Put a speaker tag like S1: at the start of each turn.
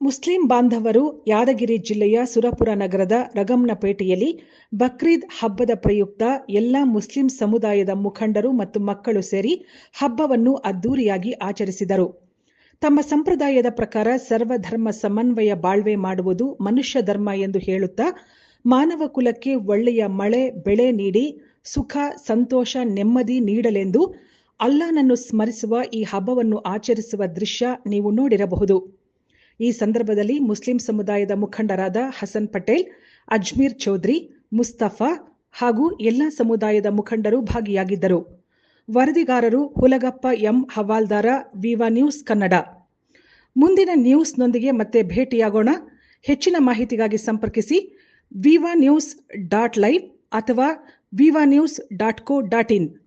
S1: Muslim ಬಾಂಧವರು ಯಾದಗಿರಿ ಜಿಲ್ಲೆಯ ಸುರಪುರ ನಗರದ ರಗಮ್ನಪೇಟೆಯಲ್ಲಿ ಬಕ್ರೀದ್ ಹಬ್ಬದ ಪ್ರಯುಕ್ತ ಎಲ್ಲಾ ಮುಸ್ಲಿಂ ಸಮುದಾಯದ ಮುಖಂಡರು ಮತ್ತು ಮಕ್ಕಳು ಸೇರಿ ಹಬ್ಬವನ್ನು ಅದ್ದೂರಿಯಾಗಿ ಆಚರಿಸಿದರು. ತಮ್ಮ ಸಂಪ್ರದಾಯದ ಪ್ರಕಾರ ಸರ್ವಧರ್ಮ ಸಮನ್ವಯ ಬಾಳ್ವೆ ಮಾಡುವುದು ಮನುಷ್ಯ ಧರ್ಮ ಎಂದು ಹೇಳುತ್ತಾ ಮಾನವ ಕುಲಕ್ಕೆ ಒಳ್ಳೆಯ ಮಳೆ, ಬೆಳೆ ನೀಡಿ ಸುಖ, ಸಂತೋಷ, ನೆಮ್ಮದಿ ನೀಡಲೆಂದು ಅಲ್ಲಾನನ್ನು ಸ್ಮರಿಸುವ ಈ ಹಬ್ಬವನ್ನು ಆಚರಿಸುವ ದೃಶ್ಯ ನೀವು ನೋಡಿರಬಹುದು. ಈ ಸಂದರ್ಭದಲ್ಲಿ ಮುಸ್ಲಿಂ ಸಮುದಾಯದ ಮುಖಂಡರಾದ ಹಸನ್ ಪಟೇಲ್, ಅಜ್ಮೀರ್ ಚೌಧರಿ, ಮುಸ್ತಫಾ ಹಾಗೂ ಎಲ್ಲ ಸಮುದಾಯದ ಮುಖಂಡರು ಭಾಗಿಯಾಗಿದ್ದರು. ವರದಿಗಾರರು Hulagappa M Havaldara, Viva news Kannada. ಮುಂದಿನ ನ್ಯೂಸ್ನೊಂದಿಗೆ ಮತ್ತೆ ಭೇಟಿಯಾಗೋಣ. ಹೆಚ್ಚಿನ ಮಾಹಿತಿಗಾಗಿ ಸಂಪರ್ಕಿಸಿ ವಿವಾ ನ್ಯೂಸ್ ಡಾಟ್ ಲೈವ್ ಅಥವಾ Viva news dot co dot in.